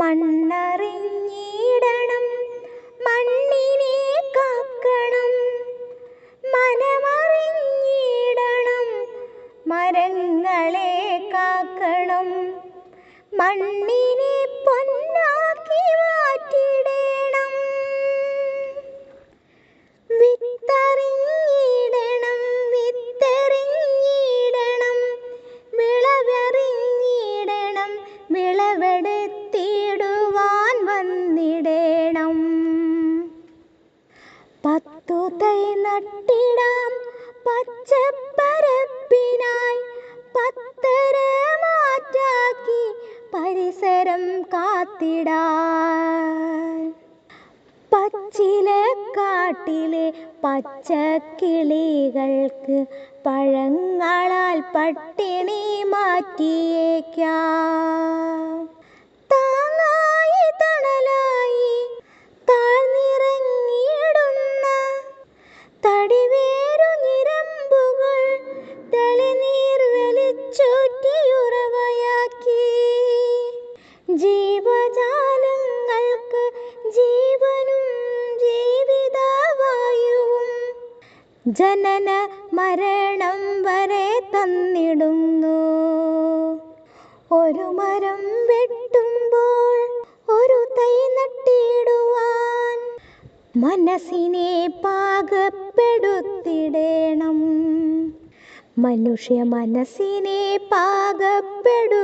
മണ്ണറിഞ്ഞിടണം മണ്ണിനെ കാക്കണം മനമറിഞ്ഞിടണം മരങ്ങളെ കാക്കണം മണ്ണിനെ പൊന്നാക്കി പത്തു തൈ നട്ടിടാം പച്ചപ്പരപ്പിനായി പത്തര മാറ്റാക്കി പരിസരം കാത്തിടാൻ. പച്ചിലക്കാട്ടിലെ പച്ചക്കിളികൾക്ക് പഴങ്ങളാൽ പട്ടിണി മാറ്റിയേക്കാം. ജനന മരണം വരെ തന്നിടുന്നു. ഒരു മരം വെട്ടുമ്പോൾ ഒരു തൈ നട്ടിടുവാൻ മനസ്സിനെ പാകപ്പെടുത്തിടേണം. മനുഷ്യ മനസ്സിനെ പാകപ്പെടുത്തിടേണം